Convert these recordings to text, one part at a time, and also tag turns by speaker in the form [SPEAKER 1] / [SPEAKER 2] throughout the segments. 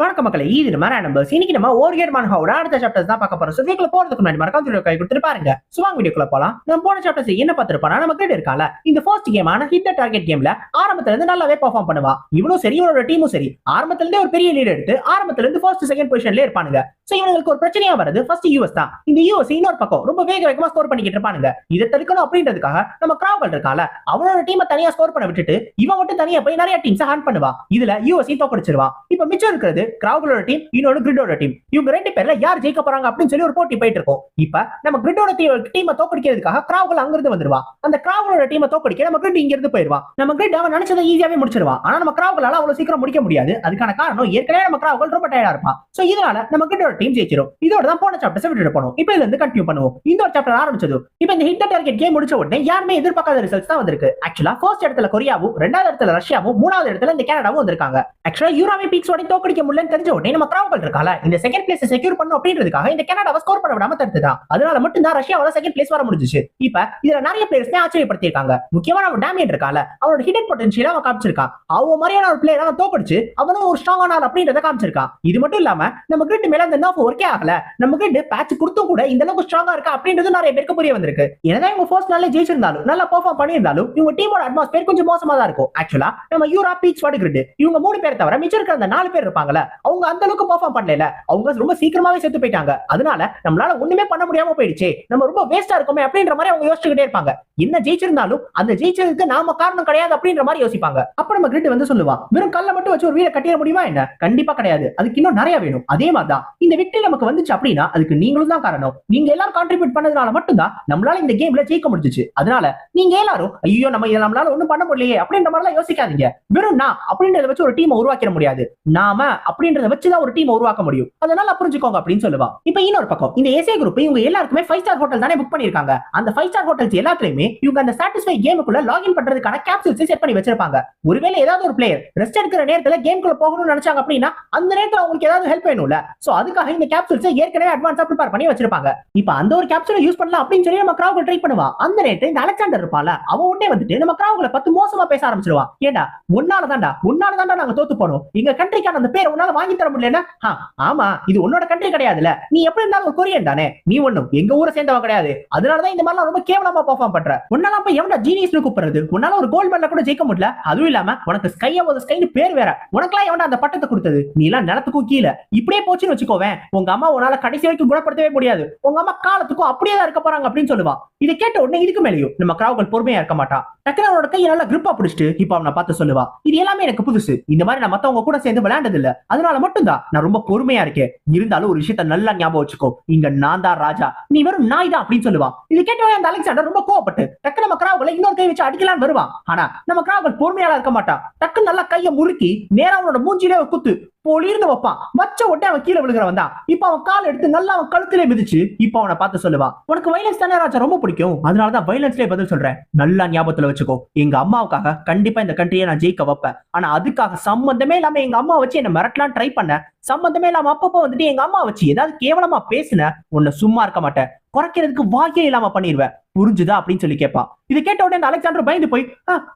[SPEAKER 1] வணக்க மக்களை இது நம்ம நம்பர்ஸ் இன்னைக்கு நம்ம ஓரியர் மன்ஹாவோட அடுத்த சாப்டர்ஸ் தான் பார்க்க போறோம். ஸோ வீக்கில் போறதுக்கு முன்னாடி மறக்காம கை கொடுத்துட்டு பாருங்க. சுவாங் வீடியோக்குள்ள போலாம். நம்ம போன சாப்டர்ஸ் என்ன பார்த்திருப்பானா நம்ம கிட்ட இருக்கால இந்த ஃபர்ஸ்ட் கேமான ஹிட் டார்கெட் கேம்ல ஆரம்பத்துல இருந்து நல்லாவே பெர்ஃபார்ம் பண்ணுவா. இவனும் சரி இவனோட டீமும் சரி. ஆரம்பத்துல இருந்தே ஒரு பெரிய லீட் எடுத்து ஆரம்பத்துல இருந்து ஃபர்ஸ்ட் செகண்ட் பொசிஷன்ல இருப்பானுங்க. சோ இவங்களுக்கு ஒரு பிரச்சனையா வருது ஃபர்ஸ்ட் யூஎஸ் தான். இந்த யூஎஸ் இன்னொரு பக்கம் ரொம்ப வேக வேகமா ஸ்கோர் பண்ணிக்கிட்டு இருப்பானுங்க. இதை தடுக்கணும் அப்படின்றதுக்காக நம்ம கிராவல் இருக்கால அவனோட டீமை தனியா ஸ்கோர் பண்ண விட்டுட்டு இவன் மட்டும் தனியா போய் நிறைய டீம்ஸ் ஹேண்ட் பண்ணுவா. இதுல யூஎஸ்சி தோக்கடிச்சிருவா. இப்ப மிச்சம் இருக்கிறது கிராவலோட டீம் இன்னொன்று கிரிடோட டீம் இவங்க ரெண்டு பேர்ல யார் ஜெயிக்க போறாங்க அப்படின்னு சொல்லி ஒரு போட்டி போயிட்டு இருக்கும். இப்ப நம்ம கிரிடோட டீமை தோக்கடிக்கிறதுக்காக கிராவல் அங்கிருந்து வந்துருவா. அந்த கிராவலோட டீமை தோக்கடிக்க நம்ம கிரிட் இங்க இருந்து போயிருவான் நம்ம கிரிட் அவன் நினைச்சதை ஈஸியாவே முடிச்சிருவான் ஆனா நம்ம கிராவலால அவ்வளவு சீக்கிரம் முடிக்க முடியாது. அதுக்கான காரணம் ஏற்கனவே நம்ம கிராவல் ரொம்ப டயர்டா இருப்பான் சோ இதனால நம்ம கிரிடோட டீம் ஜெயிச்சிரும். இதோட தான் போன சாப்டர்ஸ் விட்டுட்டு போனோம். இப்போ இதுல இருந்து கண்டினியூ பண்ணுவோம். இந்த ஒரு சாப்டர் ஆரம்பிச்சது இப்போ இந்த ஹிட் டார்கெட் கேம் முடிச்ச உடனே யாருமே எதிர்பார்க்காத ரிசல்ட்ஸ் தான் வந்திருக்கு. ஆக்சுவலா ஃபர்ஸ்ட் இடத்துல கொரியாவும் ரெண்டாவது இடத்துல ரஷ்யாவும் மூணாவது இடத்துல இந்த கனடாவும் வந்திருக்காங்க. ஆக்சுவலா யூராமி பீக்ஸோட தோக்கடிக்க முடியலன்னு தெரிஞ்ச உடனே நம்ம கிராவல் இருக்கால இந்த செகண்ட் பிளேஸ் செக்யூர் பண்ணும் அப்படின்றதுக்காக இந்த கனடாவை ஸ்கோர் பண்ண விடாம தடுத்துதான் அதனால மட்டும் தான் ரஷ்யாவோட செகண்ட் பிளேஸ் வர முடிஞ்சிச்சு. இப்ப இதுல நிறைய பிளேயர்ஸ்மே ஆச்சரியப்படுத்திருக்காங்க முக்கியமா நம்ம டேமியன் இருக்கால அவனோட ஹிடன் பொட்டன்ஷியல் அவன் காமிச்சிருக்கான் அவன் மாதிரியான ஒரு பிளேயர் அவன் தோக்கடிச்சு அவனும் ஒரு ஸ்ட்ராங் ஆனார் அப்படின்றத காமிச்சிருக்கான் இது மட்டும் இல்லாம நம்ம கிரிட் மேல அந்த நோஃப் ஒர்க்கே ஆகல. நம்ம கிரிட் பேட்ச் கொடுத்தும் கூட இந்த அளவுக்கு ஸ்ட்ராங்கா இருக்கா அப்படின்றது நிறைய பேருக்கு புரிய வந்திருக்கு. என்னதான் இவங்க ஃபர்ஸ்ட் நாளே ஜெயிச்சிருந்தாலும் நல்லா பெர்ஃபார்ம் பண்ணியிருந்தாலும் இவங்க டீமோட அட்மாஸ்பியர் கொஞ்சம் மோசமா தான் இருக்கும். ஆக்சுவலா நம்ம யூரா பீச் வாடு கிரிட் இவங்க மூணு பேர் தவிர மிச்சம் இருக்கிற அந்த நாலு பேர் இருப்பாங்கல்ல அவங்க அந்த அளவுக்கு பெர்ஃபார்ம் பண்ணல அவங்க ரொம்ப சீக்கிரமாவே செத்து போயிட்டாங்க. அதனால நம்மளால ஒண்ணுமே பண்ண முடியாம போயிடுச்சு. நம்ம ரொம்ப வேஸ்டா இருக்கோமே அப்படின்ற மாதிரி அவங்க யோசிச்சுக்கிட்டே இருப்பாங்க. என்ன ஜெயிச்சிருந்தாலும் அந்த ஜெயிச்சதுக்கு நாம காரணம் கிடையாது அப்படின்ற மாதிரி யோசிப்பாங்க. அப்ப நம்ம கிரிட் வந்து சொல்லுவான் வெறும் கல்ல மட்டும் வச்சு ஒரு வீட கட்டிட முடியுமா என்ன? கண்டிப்பா கிடையாது. அதுக்கு இன்னும் நிறைய வேணும். அதே மாதிரிதான் இந்த விக்டரி நமக்கு வந்துச்சு அப்படின்னா அதுக்கு நீங்களும் தான் காரணம். நீங்க எல்லாரும் கான்ட்ரிபியூட் பண்ணதுனால மட்டும்தான் நம்மளால இந்த கேம்ல ஜெயிக்க முடிஞ்சிச்சு. அதனால நீங்க எல்லாரும் ஐயோ நம்ம இதை நம்மளால ஒண்ணும் பண்ண முடியலையே அப்படின்ற மாதிரி யோசிக்காதீங்க. வெறும் நான் அப்படின்றத வச்சு ஒரு டீமை உருவாக்கிட முடியாது. நாம அப்படின்றத வச்சுதான் ஒரு டீம் உருவாக்க முடியும். அதனால புரிஞ்சுக்கோங்க அப்படின்னு சொல்லுவா. இப்ப இன்னொரு பக்கம் இந்த ஏசே குரூப் இவங்க எல்லாருக்குமே ஃபைவ் ஸ்டார் ஹோட்டல் தானே புக் பண்ணிருக்காங்க அந்த ஃபைவ் ஸ்டார் ஹோட்டல்ஸ் எல்லாத்துலயுமே இவங்க அந்த சாட்டிஸ்ஃபை கேமுக்குள்ள லாகின் பண்றதுக்கான கேப்சூல்ஸ் செட் பண்ணி வச்சிருப்பாங்க. ஒருவேளை ஏதாவது ஒரு பிளேயர் ரெஸ்ட் எடுக்கிற நேரத்துல கேம்குள்ள போகணும்னு நினைச்சாங்க அப்படின்னா அந்த நேரத்துல அவங்களுக்கு ஏதாவது ஹெல்ப் வேணும்ல. சோ அதுக்காக இந்த கேப்சூல்ஸ் ஏற்கனவே அட்வான்ஸா ப்ரிப்பேர் பண்ணி வச்சிருப்பாங்க. இப்ப அந்த ஒரு கேப்சூலை யூஸ் பண்ணலாம் அப்படின்னு சொல்லி நம்ம கிராவுக்கு ட்ரை பண்ணுவா. அந்த நேரத்துல இந்த அலெக்சாண்டர் இருப்பால அவன் உடனே வந்துட்டு நம்ம கிராவுகளை பத்து மோசமா பேச ஆரம்பிச்சிருவான் ஏண்டா உன்னால தான்டா உன்னால தான்டா நாங்க தோத்து போனோம். எங்க கண்ட்ரிக்கான அந்த பேர் உன்னால உன்னால வாங்கி தர முடியலன்னா ஆமா இது உன்னோட கண்ட்ரி கிடையாதுல நீ எப்படி இருந்தாலும் ஒரு கொரியன் தானே. நீ ஒண்ணும் எங்க ஊரை சேர்ந்தவன் கிடையாது. அதனாலதான் இந்த மாதிரிலாம் ரொம்ப கேவலமா பர்ஃபார்ம் பண்ற. உன்னால போய் எவ்வளவு ஜீனியஸ்னு கூப்பிடுறது? உன்னால ஒரு கோல்ட் மெடல கூட ஜெயிக்க முடியல. அதுவும் இல்லாம உனக்கு ஸ்கை ஆஃப் ஸ்கைன்னு பேர் வேற. உனக்கெல்லாம் எவன அந்த பட்டத்தை கொடுத்தது? நீ எல்லாம் நிலத்துக்கும் கீழே. இப்படியே போச்சுன்னு வச்சுக்கோவேன். உங்க அம்மா உன்னால கடைசி வரைக்கும் குணப்படுத்தவே முடியாது. உங்க அம்மா காலத்துக்கும் அப்படியே தான் இருக்க போறாங்க அப்படின்னு சொல்லுவான் இதை கேட்ட உடனே இதுக்கு மேலேயும் நம்ம கிராவுகள் பொறுமையா இருக்க மாட்டான் டக்குனு அவனோட கையை நல்லா கிரிப்பா பிடிச்சிட்டு இப்ப அவனை பார்த்து சொல்லுவா. இது எல்லாமே எனக்கு புதுசு. இந்த மாதிரி நான் மத்தவங்க கூட சேர்ந்து விளையாண்டது இல்ல அதனால மட்டும்தான் நான் ரொம்ப பொறுமையா இருக்கேன். இருந்தாலும் ஒரு விஷயத்த நல்லா ஞாபகம் வச்சுக்கோ. இங்க நான் தான் ராஜா. நீ வெறும் நாய் தான் அப்படின்னு சொல்லுவா. இது கேட்டவன் அந்த அலெக்சாண்டர் ரொம்ப கோவப்பட்டு டக்கு நம்ம கிராவுகளை இன்னொரு கை வச்சு அடிக்கலாம்னு வருவான் ஆனா நம்ம கிராவுகள் பொறுமையால இருக்க மாட்டான் டக்கு நல்லா கையை முறுக்கி நேரா அவனோட மூஞ்சிலே ஒரு குத்து பொழிர்ந்து வைப்பான். வச்ச உடனே அவன் கீழே விழுகிறவன் தான் இப்ப அவன் கால் எடுத்து நல்லா அவன் கழுத்திலே மிதிச்சு இப்ப அவனை பார்த்து சொல்லுவான் உனக்கு வைலன்ஸ் தானே ராஜா? ரொம்ப பிடிக்கும். அதனாலதான் வைலன்ஸ்லயே பதில் சொல்றேன். நல்லா ஞாபகத்துல வச்சுக்கோ. எங்க அம்மாவுக்காக கண்டிப்பா இந்த கண்ட்ரியை நான் ஜெயிக்க வைப்பேன். ஆனா அதுக்காக சம்பந்தமே இல்லாம எங்க அம்மா வச்சு என்ன மிரட்டலாம் ட்ரை பண்ண சம்பந்தமே இல்லாம அப்பப்போ வந்துட்டு எங்க அம்மா வச்சு ஏதாவது கேவலமா பேசுன உன்னை சும்மா இருக்க மாட்டேன். குறைக்கிறதுக்கு வாக்கே இல்லாம பண்ணிடுவேன் புரிஞ்சுதா அப்படின்னு சொல்லி கேட்பா. இது கேட்ட உடனே அந்த அலெக்சாண்டர் பயந்து போய்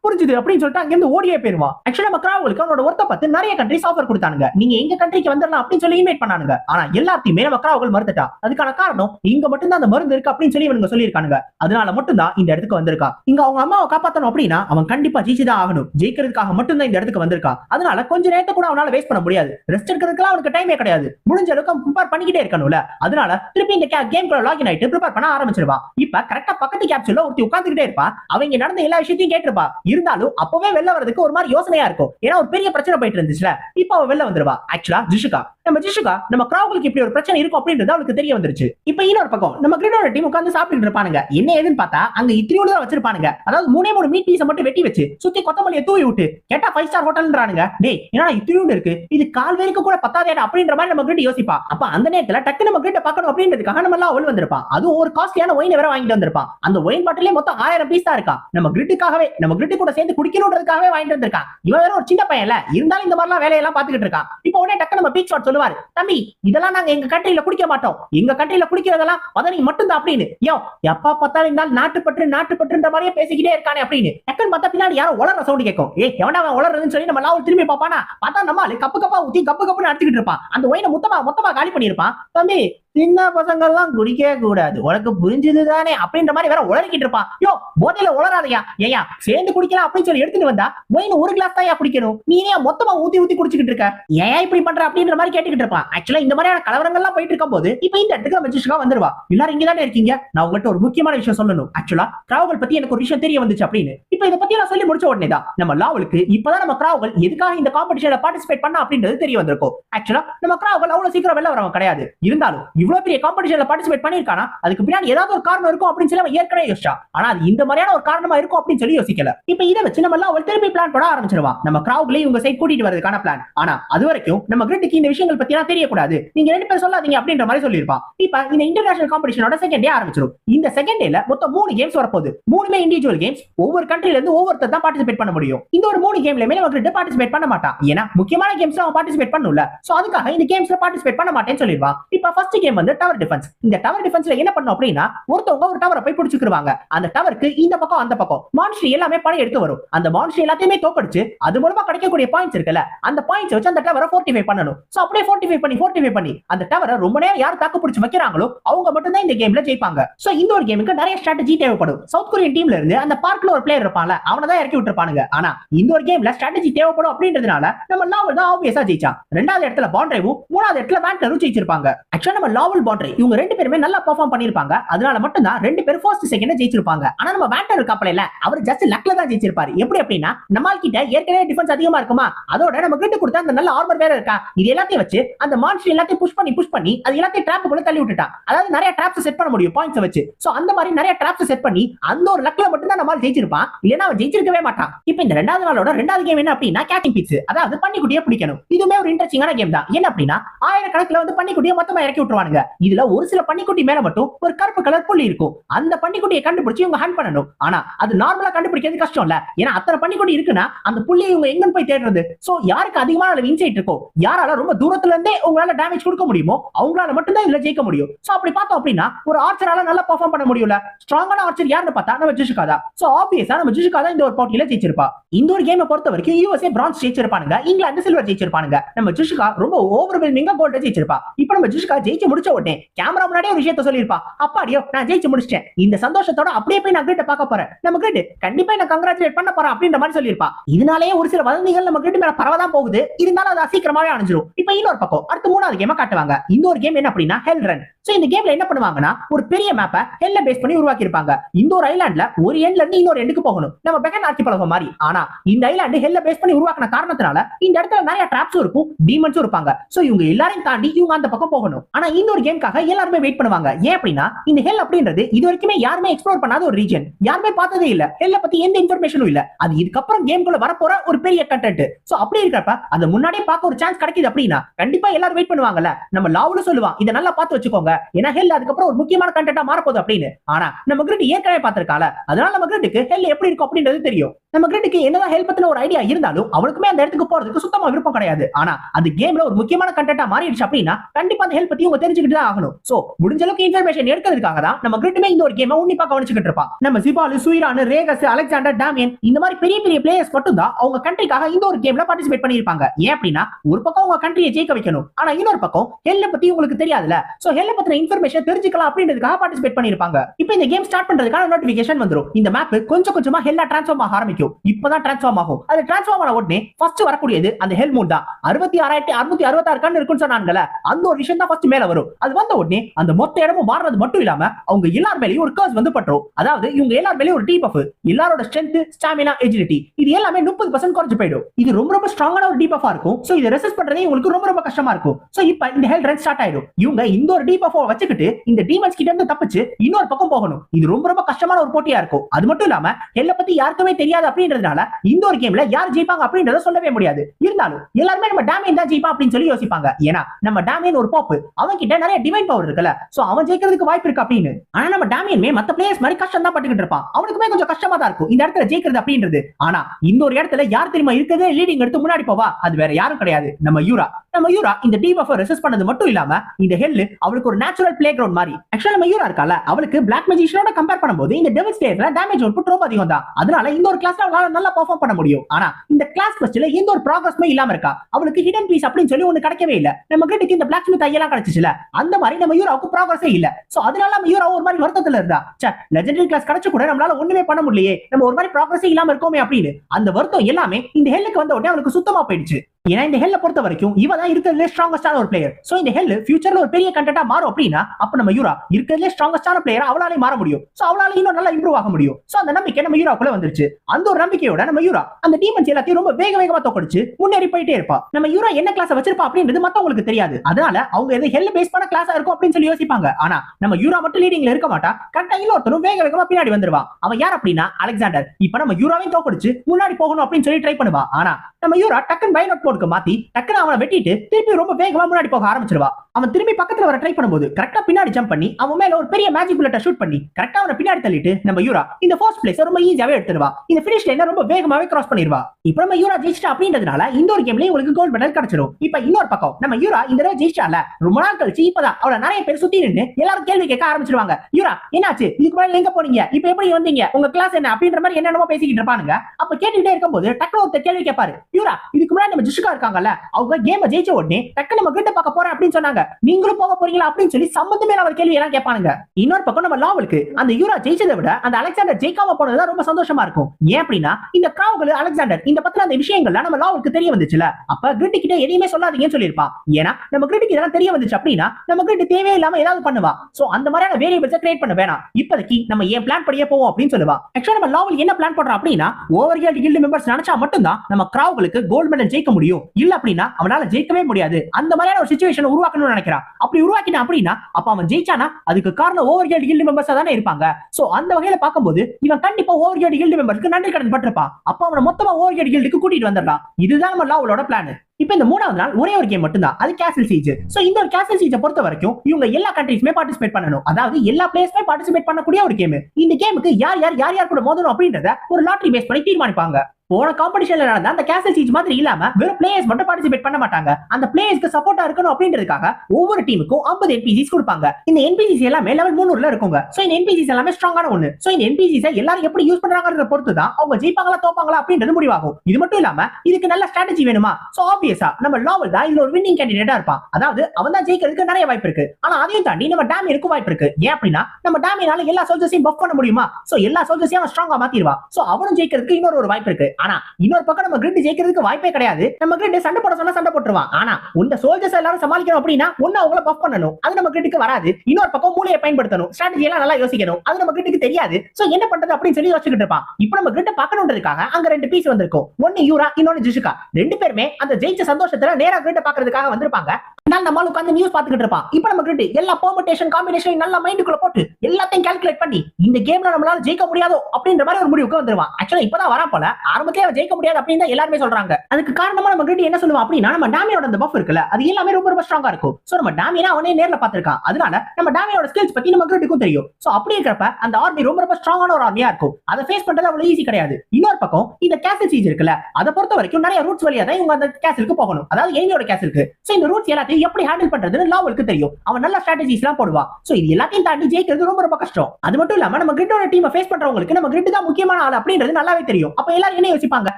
[SPEAKER 1] புரிஞ்சுது அப்படின்னு சொல்லிட்டு அங்கிருந்து ஓடியே போயிருவான் ஆக்சுவலா மக்ராவுக்கு அவனோட ஒருத்த பார்த்து நிறைய கண்ட்ரிஸ் ஆஃபர் கொடுத்தானுங்க. நீங்க எங்க கண்ட்ரிக்கு வந்துடலாம் அப்படின்னு சொல்லி இன்வைட் பண்ணானுங்க. ஆனா எல்லாத்தையுமே மக்ராவுகள் மறுத்துட்டா அதுக்கான காரணம் இங்க மட்டும்தான் அந்த மருந்து இருக்கு அப்படின்னு சொல்லி இவனுங்க சொல்லியிருக்கானுங்க. அதனால மட்டும் தான் இந்த இடத்துக்கு வந்திருக்கா. இங்க அவங்க அம்மாவை காப்பாத்தணும் அப்படின்னா அவன் கண்டிப்பா ஜெயிச்சுதான் ஆகணும். ஜெயிக்கிறதுக்காக மட்டும்தான் இந்த இடத்துக்கு வந்திருக்கா. அதனால கொஞ்ச நேரத்தை கூட அவனால வேஸ்ட் பண்ண முடியாது. ரெஸ்ட் எடுக்கிறதுக்குலாம் அவனுக்கு டைமே கிடையாது. முடிஞ்ச அளவுக்கு ப்ரிப்பேர் பண்ணிக்கிட்டே இருக்கணும்ல. அதனால திருப்பி இந்த கேம் லாகின் ஆயிட்டு ப்ரிப்பேர் பண்ண ஆரம்பிச்சிருவா. இப்ப கரெக்டா பக்கத்து கேப்சூல்ல ஒருத்தி உட்காந்துக்கிட்டே இருப்பா. அவங்க நடந்த எல்லா விஷயத்தையும் கேட்டிருப்பா. இருந்தாலும் அப்பவே வெளில வரதுக்கு ஒரு மாதிரி யோசனையா இருக்கும். ஏன்னா ஒரு பெரிய பிரச்சனை போயிட்டு இருந்துச்சுல. இப்ப அவ வெளில வந்துருவா. ஆக்சுவலா ஜிஷுகா நம்ம ஜிஷுகா நம்ம கிராவுகளுக்கு இப்படி ஒரு பிரச்சனை இருக்கும் அப்படின்றது அவளுக்கு தெரிய வந்துருச்சு. இப்ப இன்னொரு பக்கம் நம்ம கிரிடோட டீம் உட்காந்து சாப்பிட்டு இருப்பானுங்க. என்ன ஏதுன்னு பார்த்தா அங்க இத்திரியோட தான் வச்சிருப்பானுங்க. அதாவது மூணே மூணு மீட் பீஸை மட்டும் வெட்டி வச்சு சுத்தி கொத்தமல்லியை தூவி விட்டு கேட்டா ஃபைவ் ஸ்டார் ஹோட்டல்ன்றானுங்க டேய் என்னடா இத்திரியோடு இருக்கு? இது கால் வரைக்கும் கூட பத்தாதேடா அப்படின்ற மாதிரி நம்ம கிரிட் யோசிப்பா. அப்ப அந்த நேரத்துல டக்கு நம்ம கிட்ட பார்க்கணும் அப்படின்றதுக்காக நம்ம எல்லாம் அவள் வந்திருப்பான் அதுவும் ஒரு காஸ்ட்லியான ஒயின் வேற வாங்கிட்டு வந்திருப்பான் அந்த ஒயின் பாட்டிலே மொத்தம் ஆயிரம் பீஸ் தான் இருக்கா? நம்ம கிரிட்டுக்காகவே நம்ம கிரிட்டு கூட சேர்ந்து குடிக்கணுன்றதுக்காகவே வாங்கிட்டு வந்திருக்கான். இவன் வேற ஒரு சின்ன பையன்ல இருந்தாலும் இந்த மாதிரிலாம் வேலையெல்லாம் பாத்துக்கிட்டு இருக்கான். இப்போ உடனே டக்கு நம்ம பீச் ஷாட் சொல்லுவாரு. தம்பி இதெல்லாம் நாங்க எங்க கண்ட்ரில குடிக்க மாட்டோம். எங்க கண்ட்ரில குடிக்கிறதெல்லாம் பதனி மட்டும்தான் அப்படின்னு. யோ எப்பா பார்த்தாலும் இருந்தாலும் நாட்டுப்பற்று நாட்டுப்பற்றுன்ற மாதிரியே பேசிக்கிட்டே இருக்கானே அப்படின்னு. டக்குன்னு பார்த்தா பின்னாடி யாரோ உளற சவுண்ட் கேட்கும். ஏ எவனா அவன் உளறதுன்னு சொல்லி நம்ம லாவல் திரும்பி பார்ப்பானா? பார்த்தா நம்ம கப்பு கப்பா ஊத்தி கப்பு கப்புன்னு அடிச்சுக்கிட்டு இருப்பான். அந்த ஒயினை மொத்தமா மொத்தமா காலி பண்ணிருப்பான் தம்பி சின்ன பசங்க எல்லாம் குடிக்கவே கூடாது. உனக்கு புரிஞ்சது தானே அப்படின்ற மாதிரி வேற உளறிக்கிட்டு இருப்பான். யோ போதையில உளராதையா ஏயா சேர்ந்து குடிக்கலாம் அப்படின்னு சொல்லி எடுத்துட்டு வந்தா ஒயின் ஒரு கிளாஸ் தான் குடிக்கணும். நீ ஏன் மொத்தமா ஊத்தி ஊத்தி குடிச்சுக்கிட்டு இருக்க. ஏன் இப்படி பண்ற அப்படின்ற மாதிரி கேட்டுக்கிட்டு இருப்பான். ஆக்சுவலா இந்த மாதிரியான கலவரங்கள்லாம் போயிட்டு இருக்கும் போது இப்ப இந்த இடத்துக்கு நம்ம வந்துருவா. எல்லாரும் இங்க தானே இருக்கீங்க? நான் உங்கள்கிட்ட ஒரு முக்கியமான விஷயம் சொல்லணும். ஆக்சுவலா கிராவல் பத்தி எனக்கு ஒரு விஷயம் தெரிய வந்துச்சு அப்படின்னு. இப்ப இதை பத்தி நான் சொல்லி முடிச்ச உடனே தான் நம்ம லாவலுக்கு இப்பதான் நம்ம கிராவல் எதுக்காக இந்த காம்படிஷன்ல பார்ட்டிசிபேட் பண்ண அப்படின்றது தெரிய வந்திருக்கும். ஆக்சுவலா நம்ம கிராவல் அவ்வளவு சீக்கிரம் வெளில வரவங்க கிடையாது. இருந்தாலும் இவ்வளவு பெரிய காம்படிஷன்ல பார்ட்டிசிபேட் பண்ணிருக்கானா அதுக்கு பின்னாடி ஏதாவது ஒரு காரணம் இருக்கும் அப்படின்னு சொல்லி அவன் ஏற்கனவே யோசிச்சா. ஆனா அது இந்த மாதிரியான ஒரு காரணமா இருக்கும் அப்படின்னு சொல்லி யோசிக்கல. இப்ப இதை வச்சு நம்ம எல்லாம் திருப்பி பிளான் பண்ண ஆரம்பிச்சிருவான் நம்ம கிராவுகளை இவங்க சைட் கூட்டிட்டு வரதுக்கான பிளான் ஆனா அது வரைக்கும் நம்ம கிரிட்டுக்கு இந்த விஷயங்கள் பத்தி எல்லாம் தெரியக்கூடாது. நீங்க ரெண்டு பேரும் சொல்லாதீங்க அப்படின்ற மாதிரி சொல்லியிருப்பான் இப்ப இந்த இன்டர்நேஷனல் காம்படிஷனோட செகண்ட் டே ஆரம்பிச்சிடும் இந்த செகண்ட் டேல மொத்தம் மூணு கேம்ஸ் வரப்போகுது. மூணுமே இண்டிவிஜுவல் கேம்ஸ் ஒவ்வொரு கண்ட்ரில இருந்து ஒவ்வொருத்தர் தான் பார்ட்டிசிபேட் பண்ண முடியும். இந்த ஒரு மூணு கேம்லயுமே நம்ம கிரிட்டு பார்ட்டிசிபேட் பண்ண மாட்டான். ஏன்னா முக்கியமான கேம்ஸ் அவன் பார்ட்டிசிபேட் பண்ணல சோ அதுக்காக இந்த கேம்ஸ்ல பார்ட்டிசிபேட் பண்ண மாட்டேன்னு சொல்லிடுவான் இப்ப ஃபர்ஸ்ட் கேம் வந்து டவர் டிஃபென்ஸ் இந்த டவர் டிஃபென்ஸ்ல என்ன பண்ணும் அப்படின்னா ஒருத்தவங்க ஒரு டவரை போய் பிடிச்சிக்கிருவாங்க அந்த டவருக்கு இந்த பக்கம் அந்த பக்கம். மான்ஸ்டர் எல்லாமே படம் எடுத்து வரும். அந்த மான்ஸ்டர் எல்லாத்தையுமே தோக்கடிச்சு அது மூலமா கிடைக்கக்கூடிய பாயிண்ட்ஸ் இருக்குல்ல அந்த பாயிண்ட்ஸ் வச்சு அந்த டவரை ஃபோர்ட்டிஃபை பண்ணணும். சோ அப்படியே ஃபோர்ட்டிஃபை பண்ணி ஃபோர்ட்டிஃபை பண்ணி அந்த டவரை ரொம்ப நேரம் யார் தாக்கு பிடிச்சி வைக்கிறாங்களோ அவங்க மட்டும் தான் இந்த கேம்ல ஜெயிப்பாங்க. சோ இந்த ஒரு கேமுக்கு நிறைய ஸ்ட்ராட்டஜி தேவைப்படும். சவுத் கொரியன் டீம்ல இருந்து அந்த பார்க்ல ஒரு பிளேயர் இருப்பான்ல அவனை தான் இறக்கி விட்டுருப்பானுங்க. ஆனா இந்த ஒரு கேம்ல ஸ்ட்ராட்டஜி தேவைப்படும் அப்படின்றதுனால நம்ம லாவல் தான் ஆப்வியஸா ஜெயிச்சான். ரெண்டாவது இடத்துல பாண்ட்ரைவும் மூணாவது இடத்துல பேண்டரும் ஜெயிச்சிருப்பாங்க. ஆக்சுவலா நம்ம லாவல் பாண்ட்ரை இவங்க ரெண்டு பேருமே நல்லா பெர்ஃபார்ம் பண்ணிருப்பாங்க அதனால மட்டும் தான் ரெண்டு பேரும் ஃபர்ஸ்ட் செகண்ட் ஜெயிச்சிருப்பாங்க. ஆனா நம்ம வேண்டர் கப்பலையில இல்ல. அவர் ஜஸ்ட் லக்ல தான் ஜெயிச்சிருப்பாரு. எப்படி அப்படின்னா நம்ம கிட்ட ஏற்கனவே டிஃபென்ஸ் அதிகமா இருக்குமா? அதோட நம்ம கிட்ட கொடுத்த அந்த நல்ல ஆர்மர் வேற இருக்கா? இது எல்லாத்தையும் வச்சு அந்த மான்ஸ்டர் எல்லாத்தையும் புஷ் பண்ணி புஷ் பண்ணி அது எல்லாத்தையும் ட்ராப் கூட தள்ளி விட்டுட்டான் அதாவது நிறைய ட்ராப்ஸ் செட் பண்ண முடியும் பாயிண்ட்ஸ் வச்சு. சோ அந்த மாதிரி நிறைய ட்ராப்ஸ் செட் பண்ணி அந்த ஒரு லக்ல மட்டும் தான் நம்மால் ஜெயிச்சிருப்பான். இல்லனா அவன் ஜெயிச்சிருக்கவே மாட்டான். இப்போ இந்த ரெண்டாவது நாளோட ரெண்டாவது கேம் என்ன அப்படின்னா கேட்டிங் பிச்சு அதாவது பண்ணிக்குட்டியே பிடிக்கணும். இதுவுமே ஒரு இன்ட்ரெஸ்டிங்கான கேம் தான். என்ன அப்படின்னா ஆயிரக்கணக்கில் வந்து பண்ணிக்குட்டியே மொத்தமா இறக்கி விட்டுருவானுங்க இதுல ஒரு சில பன்னிக்குட்டி மேல மட்டும் ஒரு கருப்பு கலர் புள்ளி இருக்கும். அந்த பன்னிக்குட்டியை கண்டுபிடிச்சு இவங்க ஹண்ட் பண்ணணும். ஆனா அது நார்மலா கண்டுபிடிக்கிறது கஷ்டம் இல்ல ஏன்னா அத்தனை பன்னிக்குட்டி இருக்குன்னா அந்த புள்ளியை இவங்க எங்க போய் தேடுறது? சோ யாருக்கு அதிகமான அளவு இன்சைட் இருக்கோ யாரால ரொம்ப தூரத்துல இருந்தே உங்களால டேமேஜ் கொடுக்க முடியுமோ அவங்களால மட்டும் தான் இதுல ஜெயிக்க முடியும். சோ அப்படி பார்த்தோம் அப்படின்னா ஒரு ஆர்ச்சரால நல்லா பெர்ஃபார்ம் பண்ண முடியல ஸ்ட்ராங்கான ஆர்ச்சர் யாருன்னு பார்த்தா நம்ம ஜிஷுகா தான் சோ ஆப்வியஸா நம்ம ஜிஷுகா தான் இந்த ஒரு போட்டியில ஜெயிச்சிருப்பா. இந்த ஒரு கேமை பொறுத்த வரைக்கும் யூஎஸ்ஏ பிரான்ஸ் ஜெயிச்சிருப்பானுங்க இங்கிலாந்து சில்வர் ஜெயிச்சிருப்பானுங்க. நம்ம ஜிஷுகா ரொம்ப ஓவர்வெல்மிங்கா கோல்ட ஜெயிச்சிருப்பா. இப்போ நம்ம ஜிஷுகா ஜெயிச்சு முடிச்ச உடனே கேமரா முன்னாடியே ஒரு விஷயத்த சொல்லியிருப்பா. அப்பாடியோ நான் ஜெயிச்சு முடிச்சிட்டேன். இந்த சந்தோஷத்தோட அப்படியே போய் நான் கிட்ட பார்க்க போறேன். நம்ம கிட்ட கண்டிப்பா நான் கங்க்ராச்சுலேட் பண்ண போறேன் அப்படின்ற மாதிரி சொல்லியிருப்பா. இதனாலேயே ஒரு சில வதந்திகள் நம்ம கிட்ட மேல பரவதான் போகுது. இருந்தாலும் அது சீக்கிரமாவே அணைஞ்சிரும் இப்ப இன்னொரு பக்கம் அடுத்து மூணாவது கேமை காட்டுவாங்க. இன்னொரு கேம் என்ன அப்படின்னா ஹெல் ரன் சோ இந்த கேம்ல என்ன பண்ணுவாங்கன்னா ஒரு பெரிய மேப்பை ஹெல்ல பேஸ் பண்ணி உருவாக்கி இருப்பாங்க இந்த ஒரு ஐலாண்ட்ல ஒரு எண்ட்ல இருந்து இன்னொரு எண்டுக்கு போகணும். நம்ம பெகன் ஆர்ச்சி பழகம் மாதிரி. ஆனா இந்த ஐலாண்டு ஹெல்ல பேஸ் பண்ணி உருவாக்கின காரணத்தினால இந்த இடத்துல நிறைய டிராப்ஸும் இருக்கும் டீமன்ஸும் இருப்பாங்க. சோ இவங்க எல்லாரையும் தாண்டி இவங்க அந்த பக்கம் போகணும். ஆனா இந்த இன்னொரு கேம்காக எல்லாருமே வெயிட் பண்ணுவாங்க. ஏன் அப்படின்னா இந்த ஹெல் அப்படின்றது இது வரைக்குமே யாருமே எக்ஸ்ப்ளோர் பண்ணாத ஒரு ரீஜன் யாருமே பார்த்ததே இல்ல. ஹெல்ல பத்தி எந்த இன்ஃபர்மேஷனும் இல்ல. அது இதுக்கப்புறம் கேம்குள்ள வரப்போற ஒரு பெரிய கண்டென்ட் சோ அப்படி இருக்கிறப்ப அதை முன்னாடியே பார்க்க ஒரு சான்ஸ் கிடைக்குது அப்படின்னா கண்டிப்பா எல்லாரும் வெயிட் பண்ணுவாங்கல்ல. நம்ம லாவுல சொல்லுவான் இதை நல்லா பார்த்து வச்சுக்கோங்க. ஏன்னா ஹெல் அதுக்கப்புறம் ஒரு முக்கியமான கண்டென்ட்டா மாறப்போகுது அப்படின்னு. ஆனா நம்ம கிரிட் ஏற்கனவே பார்த்திருக்கால. அதனால நம்ம கிரிட்டுக்கு ஹெல் எப்படி இருக்கும் அப்படின்றது தெரியும். நம்ம கிரிட்டுக்கு என்னதான் ஹெல்ப் பத்தின ஒரு ஐடியா இருந்தாலும் அவளுக்குமே அந்த இடத்துக்கு போறதுக்கு சுத்தமா விருப்பம் கிடையாது. ஆனா அது கேம்ல ஒரு முக்கியமான கண்டென்ட்டா மாறிடுச்சு அப்படின்னா கண்டிப்பா அந்த ஹெல்ப் பத்தி உங்க தெரிஞ்சுக்கிட்டு தான் ஆகணும். சோ முடிஞ்ச அளவுக்கு இன்ஃபர்மேஷன் எடுக்கிறதுக்காக தான் நம்ம கிரிட்டுமே இந்த ஒரு கேமை உன்னிப்பா கவனிச்சுக்கிட்டு இருப்பான் நம்ம சிபாலு சுயிரானு ரேகஸ் அலெக்சாண்டர் டேமியன் இந்த மாதிரி பெரிய பெரிய பிளேயர்ஸ் மட்டும் தான் அவங்க கண்ட்ரிக்காக இந்த ஒரு கேம்ல பார்ட்டிசிபேட் பண்ணிருப்பாங்க ஏன் அப்படின்னா ஒரு பக்கம் உங்க கண்ட்ரியை ஜெயிக்க வைக்கணும். ஆனா இன்னொரு பக்கம் ஹெல்ல பத்தி உங்களுக்கு தெரியாதுல சோ ஹெல்ல பத்தின இன்ஃபர்மேஷன் தெரிஞ்சுக்கலாம் அப்படின்றதுக்காக பார்ட்டிசிபேட் பண்ணிருப்பாங்க இப்போ இந்த கேம் ஸ்டார்ட் பண்றதுக்கான நோட்டிபிகேஷன் வந்துடும் இந்த மேப் கொஞ்சம் கொஞ்சமா ஹெல்லா டிரான்ஸ்ஃபார்ம் ஆக ஆரம்பிக்கும். இப்பதான் டிரான்ஸ்ஃபார்ம் ஆகும். அது டிரான்ஸ்ஃபார்ம் ஆன உடனே ஃபர்ஸ்ட் வரக்கூடியது அந்த ஹெல்மூன் தான். அறுபத்தி ஆறாயிரத்தி அறுநூத்தி அறுபத்தாறு கண் இருக்குன்னு சொன்னாங்கல்ல அந்த ஒரு விஷயம் தான் ஃபர்ஸ்ட் மேல வரும். அது வந்த உடனே அந்த மொத்த இடமும் மாறுறது மட்டும் இல்லாம அவங்க எல்லார் மேலேயும் ஒரு கர்ஸ் வந்து பட்டுரும். அதாவது இவங்க எல்லார் மேலேயும் ஒரு டீ பஃப் எல்லாரோட ஸ்ட்ரென்த் ஸ்டாமினா எஜிலிட்டி இது எல்லாமே முப்பது பர்சன்ட் குறைஞ்சு போயிடும். இது ரொம்ப ரொம்ப ஸ்ட்ராங்கான ஒரு டீபஃபா இருக்கும். சோ இதை ரெசிஸ்ட் பண்றதே உங்களுக்கு ரொம்ப ரொம்ப கஷ்டமா இருக்கும். சோ இப்ப இந்த ஹெல் ரன் ஸ்டார்ட் ஆயிடும். இவங்க இந்த ஒரு டீபஃப் வச்சுக்கிட்டு இந்த டீமன்ஸ் கிட்ட இருந்து தப்பிச்சு இன்னொரு பக்கம் போகணும். இது ரொம்ப ரொம்ப கஷ்டமான ஒரு போட்டியா இருக்கும். அது மட்டும் இல்லாம ஹெல்ல பத்தி யாருக்குமே தெரியாது அப்படின்றதுனால இந்த ஒரு கேம்ல யார் ஜெயிப்பாங்க அப்படின்றத சொல்லவே முடியாது. இருந்தாலும் எல்லாருமே நம்ம டேமேன் தான் ஜெயிப்பா அப்படின்னு சொல்லி யோசிப்பாங்க. ஏன்னா நம்ம டேமேன் ஒரு பாப்பு அவங்க கிட்ட நிறைய டிவைன் பவர் இருக்குல்ல. சோ அவன் ஜெயிக்கிறதுக்கு வாய்ப்பு இருக்கு அப்படின்னு. ஆனா நம்ம டேமியன்மே மத்த பிளேயர்ஸ் மாதிரி கஷ்டம் தான் பட்டுக்கிட்டு இருப்பான். அவனுக்குமே கொஞ்சம் கஷ்டமா தான் இருக்கும். இந்த இடத்துல ஜெயிக்கிறது அப்படின்றது. ஆனா இந்த ஒரு இடத்துல யார் தெரியுமா இருக்கிறது லீடிங் எடுத்து முன்னாடி போவா? அது வேற யாரும் கிடையாது. நம்ம யூரா. நம்ம யூரா இந்த டிபஃப் ரெசிஸ்ட் பண்ணது மட்டும் இல்லாம இந்த ஹெல் அவளுக்கு ஒரு நேச்சுரல் பிளே கிரவுண்ட் மாதிரி ஆக்சுவலா நம்ம யூரா இருக்கால அவளுக்கு பிளாக் மெஜிஷியனோட கம்பேர் பண்ணும்போது இந்த டெவில் ஸ்டேட்ல டேமேஜ் அவுட்புட் ரொம்ப அதிகம் தான். அதனால இந்த ஒரு கிளாஸ்ல அவளால நல்லா பெர்ஃபார்ம் பண்ண முடியும். ஆனா இந்த கிளாஸ் ஃபர்ஸ்ட்ல எந்த ஒரு ப்ராக்ரஸ்மே இல்லாம இருக்கா? அவளுக்கு ஹிடன் பீஸ் அப்படின்னு சொல்லி ஒண்ணு கிடைக்கவே இல்ல. நம்ம கிட்ட இந்த பிளாக் ஸ்மித் ஐயெல்லாம் கிடைச்சிச்சுல. அந்த மாதிரி நம்ம யூராவுக்கு ப்ராக்ரஸே இல்ல. சோ அதனால நம்ம யூரா ஒரு மாதிரி வருத்தத்துல இருந்தா சே லெஜெண்டரி கிளாஸ் கிடைச்சு கூட நம்மளால ஒண்ணுமே பண்ண முடியலையே நம்ம ஒரு மாதிரி ப்ராக்ரஸே இல்லாம இருக்கோமே அப்படின்னு அந்த வருத்தம் எல்லாமே இந்த ஹெல்லுக்கு வந்த உடனே அவனுக்கு சுத்தமா போயிடுச்சு. ஏன்னா இந்த ஹெல்ல பொறுத்த வரைக்கும் இவ தான் இருக்கிறதுல ஸ்ட்ராங்கஸ்டான ஒரு பிளேயர் சோ இந்த ஹெல் ஃபியூச்சர்ல ஒரு பெரிய கண்டென்ட்டா மாறும் அப்படின்னா அப்ப நம்ம யூரா இருக்கிறதுல ஸ்ட்ராங்கஸ்டான பிளேயர் அவளாலே மாற முடியும். சோ அவளால இன்னும் நல்லா இம்ப்ரூவ் ஆக முடியும். சோ அந்த நம்பிக்கை நம்ம யூராக்குள்ள வந்துருச்சு. அந்த ஒரு நம்பிக்கையோட நம்ம யூரா அந்த டீமன்ஸ் எல்லாத்தையும் ரொம்ப வேக வேகமா தோக்கடிச்சு முன்னேறி போயிட்டே இருப்பா. நம்ம யூரா என்ன கிளாஸ் வச்சிருப்பா அப்படின்றது மத்தவங்களுக்கு தெரியாது. அதனால அவங்க எது ஹெல் பேஸ் பண்ண கிளாஸா இருக்கும் அப்படின்னு சொல்லி யோசிப்பாங்க. ஆனா நம்ம யூரா மட்டும் லீடிங்ல இருக்க மாட்டா. கரெக்டா இன்னொருத்தரும் வேக வேகமா பின்னாடி வந்துருவான் அவன் யார் அப்படின்னா அலெக்சாண்டர். இப்ப நம்ம யூராவையும் தோக்கடிச்சு முன்னாடி போகணும் அப்படின்னு சொல்லி ட்ரை பண்ணுவா. ஆனா நம்ம யூரா டக்குன்னு பைனோட் போர்டுக்கு மாத்தி டக்குன்னு அவனை வெட்டிட்டு திருப்பி ரொம்ப வேகமா முன்னாடி போக ஆரம்பிச்சிருவா. அவன் திரும்பி பக்கத்துல வர ட்ரை பண்ணும்போது கரெக்டா பின்னாடி ஜம்ப் பண்ணி அவன் மேல ஒரு பெரிய மேஜிக் புல்லட்டை ஷூட் பண்ணி கரெக்டா அவனை பின்னாடி தள்ளிட்டு நம்ம யூரா இந்த ஃபர்ஸ்ட் பிளேஸ் ரொம்ப ஈஸியாவே எடுத்துருவா இந்த ஃபினிஷ் லைனை ரொம்ப வேகமாவே கிராஸ் பண்ணிடுவா. இப்போ நம்ம யூரா ஜெயிச்சிட்டா அப்படின்றதுனால இந்த ஒரு கேம்லயே உங்களுக்கு கோல்ட் மெடல் கிடைச்சிடும் இப்போ இன்னொரு பக்கம் நம்ம யூரா இந்த தடவை ஜெயிச்சால ரொம்ப நாள் கழிச்சு இப்பதான் அவள நிறைய பேர் சுத்தி நின்று எல்லாரும் கேள்வி கேட்க ஆரம்பிச்சிருவாங்க. யூரா என்னாச்சு? இதுக்கு முன்னாடி எங்க போனீங்க? இப்போ எப்படி வந்தீங்க? உங்க கிளாஸ் என்ன? அப்படின்ற மாதிரி என்னென்னமோ பேசிக்கிட்டு இருப்பானுங்க. அப்ப கேட்டுக்கிட்டே இருக்கும்போது டக்குனு ஒருத்தர் கேள்வி கேட்பாரு. யூரா இதுக்கு முன்னாடி நம்ம ஜிஷுகா இருக்காங்கல்ல அவங்க கேம ஜெயிச்ச உடனே டக்கு நம்ம கிட்ட பார்க்க போறேன் அப்படின்னு சொன்னாங்க. நீங்களும் போக போறீங்களா அப்படின்னு சொல்லி சம்பந்தமே அவர் கேள்வி எல்லாம் கேட்பானுங்க. இன்னொரு பக்கம் நம்ம லாவலுக்கு அந்த யூரா ஜெயிச்சதை விட அந்த அலெக்சாண்டர் ஜெயிக்காம போனதுதான் ரொம்ப சந்தோஷமா இருக்கும். ஏன் அப்படின்னா இந்த கிராவுகள் அலெக்சாண்டர் இந்த பத்தின அந்த விஷயங்கள்லாம் நம்ம லாவலுக்கு தெரிய வந்துச்சுல. அப்ப கிரிட்டி கிட்ட எதையுமே சொல்லாதீங்கன்னு சொல்லியிருப்பான் ஏன்னா நம்ம கிரிட்டிக்கு இதெல்லாம் தெரிய வந்துச்சு அப்படின்னா நம்ம கிரிட்டு தேவையில்லாம ஏதாவது பண்ணுவா. சோ அந்த மாதிரியான வேரியபிள்ஸ் கிரியேட் பண்ண வேணாம். இப்போதைக்கு நம்ம ஏன் பிளான் படியே போவோம் அப்படின்னு சொல்லுவா. ஆக்சுவலா நம்ம லாவல் என்ன பிளான் பண்றோம் அப்படின்னா ஓவர் ஹெட் கில்டு மெம்பர்ஸ் நினைச்சா மட்டும்தான் நம்ம கிராவுகளுக்கு கோல்ட் மெடல் ஜெயிக்க முடியும். இல்ல அப்படின்னா அவனால ஜெயிக்கவே முடியாது. அந்த மாதிரியான ஒரு சுச்சுவேஷன் உருவாக்கணும்னு நினைக்கிறான். அப்படி உருவாக்கிட்டான் அப்படின்னா அப்ப அவன் ஜெயிச்சானா அதுக்கு காரணம் ஓவர் ஹெட் கில்டு மெம்பர்ஸ் தானே இருப்பாங்க. சோ அந்த வகையில பார்க்கும்போது இவன் கண்டிப்பா ஓவர் ஹெட் கில்டு மெம்பருக்கு நன்றி கடன் பட்டிருப்பான். அப்ப அவனை மொத்தமா ஓவர் ஹெட் கில்டுக்கு கூட்டிட்டு வந்துடலாம். இதுதான் நம்ம லாவலோட பிளான் இப்போ இந்த மூணாவது நாள் ஒரே ஒரு கேம் மட்டும் தான் அது கேசல் சீஜ் சோ இந்த ஒரு கேசல் சீஜை பொறுத்த வரைக்கும் இவங்க எல்லா கண்ட்ரீஸ்மே பார்ட்டிசிபேட் பண்ணணும். அதாவது எல்லா பிளேயர்ஸ்மே பார்ட்டிசிபேட் பண்ணக்கூடிய ஒரு கேம் இந்த கேமுக்கு யார் யார் யார் யார் கூட மோதணும் அப்படின்றத ஒரு லாட்டரி பேஸ் பண்ணி தீர்மானிப்பாங்க. போன காம்படிஷன்ல நடந்த அந்த கேசல் சீஜ் மாதிரி இல்லாம வெறும் பிளேயர்ஸ் மட்டும் பார்ட்டிசிபேட் பண்ண மாட்டாங்க. அந்த பிளேயர்ஸ்க்கு சப்போர்ட்டா இருக்கணும் அப்படின்றதுக்காக ஒவ்வொரு டீமுக்கும் 50 என்பிசிஸ் கொடுப்பாங்க. இந்த என்பிசிஸ் எல்லாமே லெவல் முன்னூறுல இருக்குங்க. சோ இந்த என்பிசிஸ் எல்லாமே ஸ்ட்ராங்கான ஒண்ணு. சோ இந்த என்பிசிஸ் எல்லாரும் எப்படி யூஸ் பண்றாங்கன்றத பொறுத்து தான் அவங்க ஜெயிப்பாங்களா தோப்பாங்களா அப்படின்றது முடிவாகும். இது மட்டும் இல்லாம இதுக்கு நல்ல ஸ்ட்ராட்டஜி வேணுமா? சோ ஆப்வியஸா நம்ம லாவல் தான் இதுல ஒரு வின்னிங் கேண்டிடேட்டா இருப்பான். அதாவது அவன் தான் ஜெயிக்கிறதுக்கு நிறைய வாய்ப்பு இருக்கு. ஆனா அதையும் தாண்டி நம்ம டேம் இருக்கு வாய்ப்பு இருக்கு. ஏன் அப்படின்னா நம்ம டேமினால எல்லா சோல்ஜர்ஸையும் பஃப் பண்ண முடியுமா? சோ எல்லா சோல்ஜர்ஸையும் அவன் ஸ்ட்ராங்கா மாத்திடுவா சோ அவனும் ஜெயிக்கிறதுக்கு இன்னொரு ஒரு வாய்ப்பு இருக்கு. ஆனா இன்னொரு பக்கம் நம்ம கிரிட் ஜெயிக்கிறதுக்கு வாய்ப்பே கிடையாது. நம்ம கிரிட் சண்டை போட சொன்னா சண்டை போட்டுருவான். ஆனா இந்த சோல்ஜர்ஸ் எல்லாரும் சமாளிக்கணும் அப்படின்னா ஒன்னு அவங்கள பஃப் பண்ணணும். அது நம்ம கிரிட்டுக்கு வராது. இன்னொரு பக்கம் மூலையை பயன்படுத்தணும். ஸ்ட்ராட்டஜி எல்லாம் நல்லா யோசிக்கணும். அது நம்ம கிரிட்டுக்கு தெரியாது. சோ என்ன பண்றது அப்படின்னு சொல்லி யோசிச்சுட்டு இருப்பான். இப்போ நம்ம கிரிட்ட பார்க்கணுன்றதுக்காக அங்க ரெண்டு பீஸ் வந்திருக்கும். ஒன்னு யூரா இன்னொன்னு ஜிஷுகா ரெண்டு பேருமே அந்த ஜெயிச்ச சந்தோஷத்துல நேரா கிரிட்ட பாக்குறதுக்காக வந்திருப்பாங்க. நான் நம்ம உட்காந்து நியூஸ் பாத்துக்கிட்டு இருப்பான். இப்போ நம்ம கிட்ட எல்லா பெர்முட்டேஷன் காம்பினேஷன் நல்லா மைண்டுக்குள்ள போட்டு எல்லாத்தையும் கால்குலேட் பண்ணி இந்த கேம்ல நம்மளால ஜெயிக்க முடியாதோ அப்படின்ற மாதிரி ஒரு முடிவுக்கு வந்துருவான். ஆக்சுவலா இப்பதான் வரா போல. ஆரம்பத்திலே அவன் ஜெயிக்க முடியாது அப்படின்னு தான் எல்லாருமே சொல்றாங்க. அதுக்கு காரணமா நம்ம கிட்ட என்ன சொல்லுவோம் அப்படின்னா நம்ம டாமியோட அந்த பஃப் இருக்குல்ல அது எல்லாமே ரொம்ப ரொம்ப ஸ்ட்ராங்கா இருக்கும். சோ நம்ம டேமியனா அவனே நேர்ல பாத்திருக்கான் அதனால நம்ம டாமியோட ஸ்கில்ஸ் பத்தி நம்ம கிட்டக்கும் தெரியும். சோ அப்படி இருக்கிறப்ப அந்த ஆர்மி ரொம்ப ரொம்ப ஸ்ட்ராங்கான ஒரு ஆர்மியா இருக்கும். அதை ஃபேஸ் பண்றது அவ்வளவு ஈஸி கிடையாது. இன்னொரு பக்கம் இந்த கேசல் சீஜ் இருக்குல்ல அதை பொறுத்த வரைக்கும் நிறைய ரூட்ஸ் வழியா தான் இவங்க அந்த கேசலுக்கு போகணும். அதாவது எனியோட கேசலுக்கு சோ இந்த ரூட்ஸ் எல்லாத்தையும் எப்படி ஹேண்டில் பண்றதுன்னு லாவலுக்கு தெரியும். அவன் நல்ல ஸ்ட்ராட்டஜிஸ் எல்லாம் போடுவான் சோ இது எல்லாத்தையும் தாண்டி ஜெயிக்கிறது ரொம்ப ரொம்ப கஷ்டம். அது மட்டும் இல்லாம நம்ம கிரிட்டோட டீமை ஃபேஸ் பண்றவங்களுக்கு நம்ம கிரிட் தான் முக்கியமான ஆள் அப்படின்றது நல்லாவே தெரியும். அப்ப எல்லாரும் என்ன யோசிப்பாங்க?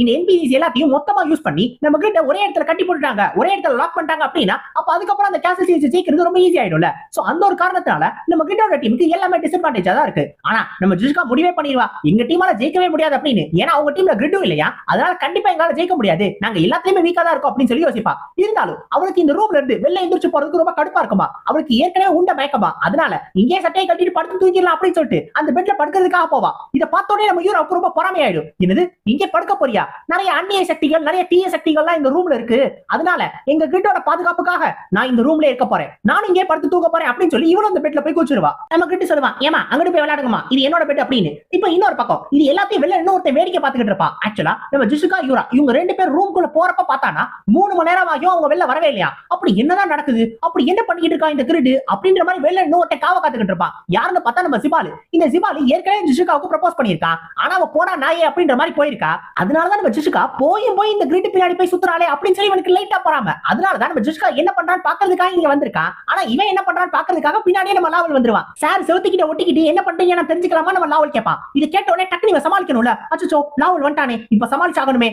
[SPEAKER 1] இந்த என்பிசிஸ் எல்லாத்தையும் மொத்தமா யூஸ் பண்ணி நம்ம கிரிட்ட ஒரே இடத்துல கட்டி போட்டுட்டாங்க ஒரே இடத்துல லாக் பண்ணிட்டாங்க அப்படின்னா அப்ப அதுக்கப்புறம் அந்த கேசல் சீரிஸ் ஜெயிக்கிறது ரொம்ப ஈஸி ஆயிடும்ல. சோ அந்த ஒரு காரணத்தினால நம்ம கிரிட்டோட டீமுக்கு எல்லாமே டிஸ்அட்வான்டேஜா தான் இருக்கு. ஆனா நம்ம ஜிஸ்கா முடிவே பண்ணிடுவா. எங்க டீமால ஜெயிக்கவே முடியாது அப்படின்னு. ஏன்னா அவங்க டீம்ல கிரிட்டும் இல்லையா? அதனால கண்டிப்பா எங்களால ஜெயிக்க முடியாது. நாங்க எல்லாத்தையுமே வீக்கா தான் இருக்கோம் அப்படின்னு சொல்லி யோசிப்பா. இருந்தாலும் அவளுக்கு இந்த ரூம்ல இருந்து வெளில எந்திரிச்சு போறதுக்கு ரொம்ப கடுப்பா இருக்குமா? அவளுக்கு ஏற்கனவே உண்ட மயக்கமா? அதனால இங்கே சட்டையை கட்டிட்டு படுத்து தூங்கிடலாம் அப்படின்னு சொல்லிட்டு அந்த பெட்ல படுக்கிறதுக்காக போவா. இதை பார்த்தோடனே நம்ம ஹீரோவுக்கு ரொம்ப பொறாமையாயிடும். என்னது? இங்கே படுக்க போறியா? நிறைய அந்நிய சக்திகள் நிறைய தீய சக்திகள்லாம் இந்த ரூம்ல இருக்கு. அதனால எங்க கிட்டோட பாதுகாப்புக்காக நான் இந்த ரூம்ல இருக்க போறேன். நான் இங்கே படுத்து தூங்க போறேன் அப்படின்னு சொல்லி இவளும் அந்த பெட்ல போய் கூச்சிருவா நம்ம கிட்ட சொல்லுவான் ஏமா அங்கிட்டு போய் விளையாடுங்கம்மா. இது என்னோட பெட் அப்படின்னு. இப்ப இன்னொரு பக்கம் இது எல்லாத்தையும் வெளில இன்னொருத்த வேடிக்கை பார்த்துக்கிட்டு இருப்பா. ஆக்சுவலா நம்ம ஜிசுகா யூரா இவங்க ரெண்டு பேர் ரூம்குள்ள போறப்ப பார்த்தானா மூணு மணி நேரம் ஆகியும் அவங்க வெளில வரவே இல்லையா? அப்படி என்ன என்னதான் நடக்குது? அப்படி என்ன பண்ணிட்டு இருக்கா இந்த திருடு? அப்படின்ற மாதிரி வெளில இன்னொருத்தன் காவ காத்துக்கிட்டு இருப்பான். யாருன்னு பார்த்தா நம்ம சிபாலு. இந்த சிபாலு ஏற்கனவே ஜிசுகாவுக்கு ப்ரப்போஸ் பண்ணியிருக்கா. ஆனா அவ போனா நாயே அப்படின்ற மாதிரி போயிருக்கா? அதனாலதான் நம்ம ஜிசுகா போயும் போய் இந்த கிரிட் பின்னாடி போய் சுத்துறாளே அப்படின்னு சொல்லி இவனுக்கு லைட்டா போறாம. அதனாலதான் நம்ம ஜிசுகா என்ன பண்றான்னு பாக்குறதுக்காக இங்க வந்திருக்கான் ஆனா இவன் என்ன பண்றான்னு பாக்குறதுக்காக பின்னாடியே நம்ம லாவல் வந்துருவான். சார் செவத்துக்கிட்ட ஒட்டிக்கிட்டு என்ன பண்றீங்க? நான் தெரிஞ்சுக்கலாமா? நம்ம லாவல் கேட்பான். இது கேட்ட உடனே டக்குனு நீங்க சமாளிக்கணும்ல. அச்சோ லாவல் வந்துட்டானே. இப்ப சமாளிச்சாகணுமே.